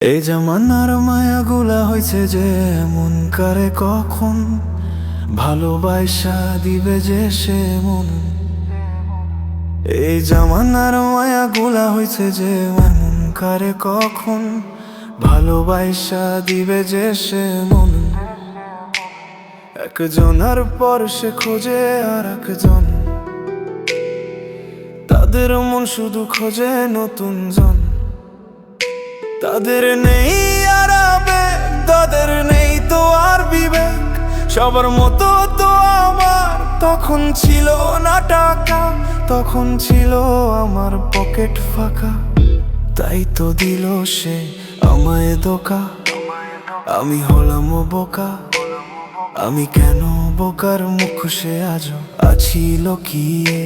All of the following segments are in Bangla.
এই জামানার মায়াগুলা হয়েছে যে মন কারে কখন ভালোবাসা দিবে যে সে মন। এই জামানার মায়াগুলা হয়েছে যে মন কারে কখন ভালোবাসা দিবে যে সে মন। একজনের পর সে খোঁজে আর একজন। তাদের মন শুধু খোঁজে নতুন জন। তাদের নেই আর তাদের নেই তো আর বিবেক। সবার মতো তো আমার, তখন ছিল না টাকা, তখন ছিল আমার পকেট ফাঁকা। তাই তো দিল সে আমায় দোকা আমি হলাম বোকা। আমি কেন বোকার মুখ সে আজও আছি লুকিয়ে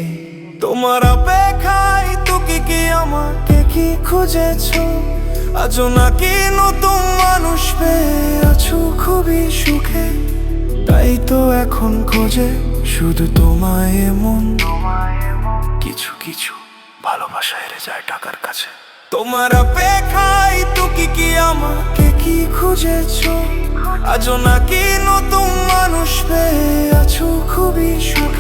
তোমার অপেক্ষায় তো কি কি আমাকে কি খুঁজেছো? আজও নাকি নতুন মানুষ পেয়ে আছো খুবই সুখে। তাই তো এখন খোঁজে শুধু তোমায় এমন। কিছু কিছু ভালোবাসা হেরে যায় টাকার কাছে। তোমার অপেক্ষায় তো কি কি আমাকে কি খুঁজেছো? আজও নাকি নতুন মানুষ পেয়ে আছো খুবই সুখ।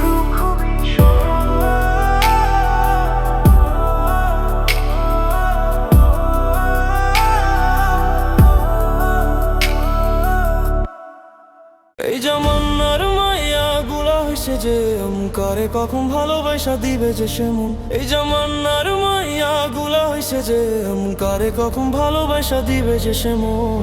হইছে যে করে, কখন ভালোবাসা দিবে যে সে মন? এই জামান্নার মাইয়া গুলা হইছে যে করে, কখন ভালোবাসা দিবে যে সে মন?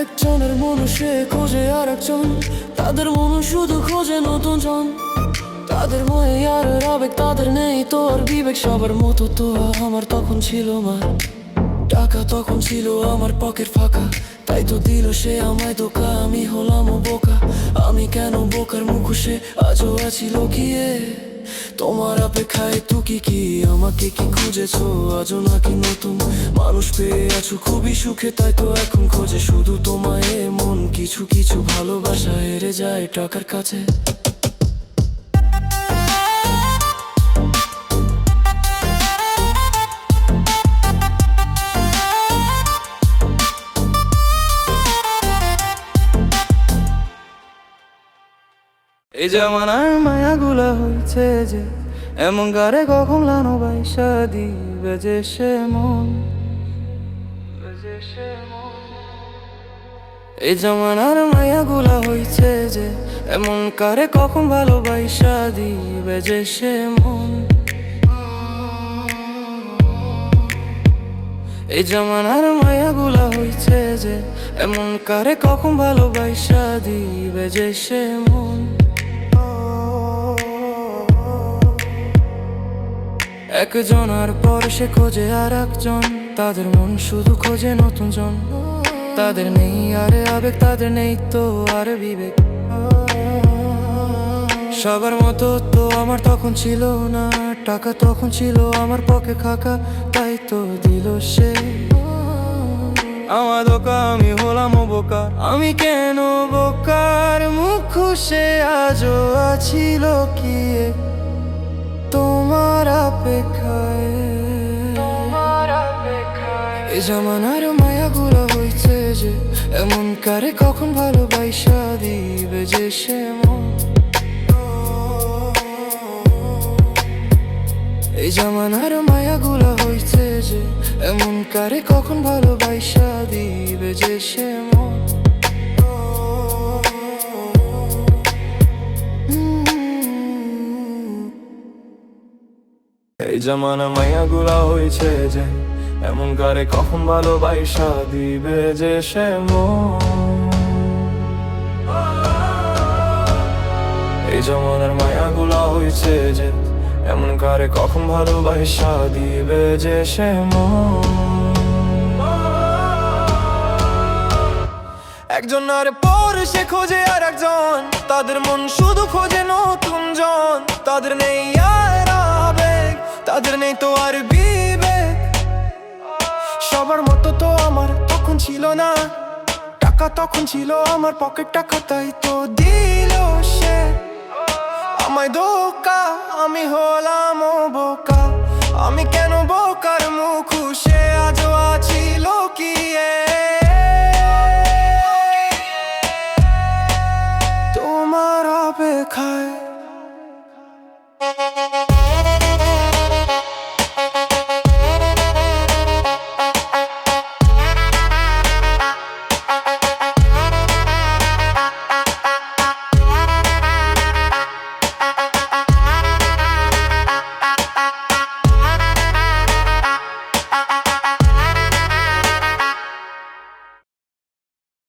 একজনের মনুষ্যে খোঁজে আর একজন তাদের মন শুধু খোঁজে নতুন জন। তাদের মনে আর আবেগ তাদের নেই তো আর বিবেক সবার মতো তো। আমার তখন ছিল মা টাকা তখন ছিল আমার পকেট ফাঁকা। তাই তো দিল সে আমায় দোকা আমি হলাম বোকা। আমি কেন বোকার মুখোশে আজও আছি লুকিয়ে? তোমার অপেক্ষায় তু কি? কি আমাকে কি খুঁজেছো? আজও নাকি নতুন? মানুষ পেয়ে আছো খুবই সুখে। তাই তো এখন খোঁজে। শুধু তোমায় মন কিছু কিছু ভালোবাসা। হেরে যায় টাকার কাছে। এই জামানার মায়াগুলা হয়েছে যে, এমন গারে কখন লানো বাইসা দিবে যে সে মন? এই জামানার মায়াগুলা হয়েছে যে, এমন কারে কখন ভালোবাসা দিবে যে সে মন? এই জামানার মায়াগুলা হয়েছে যে, এমন কারে কখন ভালোবাসা দিবে যে সে মন? একজনের পর সে খোঁজে আর একজন তাদের মন শুধু খোঁজে নতুন জন। তাদের নেই আরে আবেগ, তাদের নেই তো আর বিবেক। সবার মতো তো আমার তখন ছিল না। টাকা তখন ছিল আমার পকে খাকা, তাই তো দিল সে। আমার দোকা আমি হলাম বোকা আমি কেন বোকার মুখ সে আজও আছি লুকিয়ে? তোমার অপেক্ষায়। এ জামানার মায়াগুলো হইছে যে এমন কারে কখন ভালোবাসা দিবে যে সে মন? এই জামানার মায়াগুলো হইছে যে এমন কারে কখন ভালোবাসা দিবে যে সে মন? এই জামানা মাইয়া গুলা হয়েছে যে, এমন কারে কখন ভালোবাসা দিবে যে সে এই জামানার মায়া গুলা হয়েছে যে, এমন কারে কখন ভালোবাসা দিবে যে সে একজন আর পর সে খোঁজে আর একজন তাদের মন শুধু খোঁজে নতুন জন, তাদের নেই আর তাদের নেই তো আর বিবে সবার মতো তো আমার তখন ছিল না। টাকা তখন ছিল আমার পকেট টাকা তাই তো দিল সে। আমায় ধোকা, আমি হলাম বোকা। আমি কেন বোকার মুখ, সে আজও আছি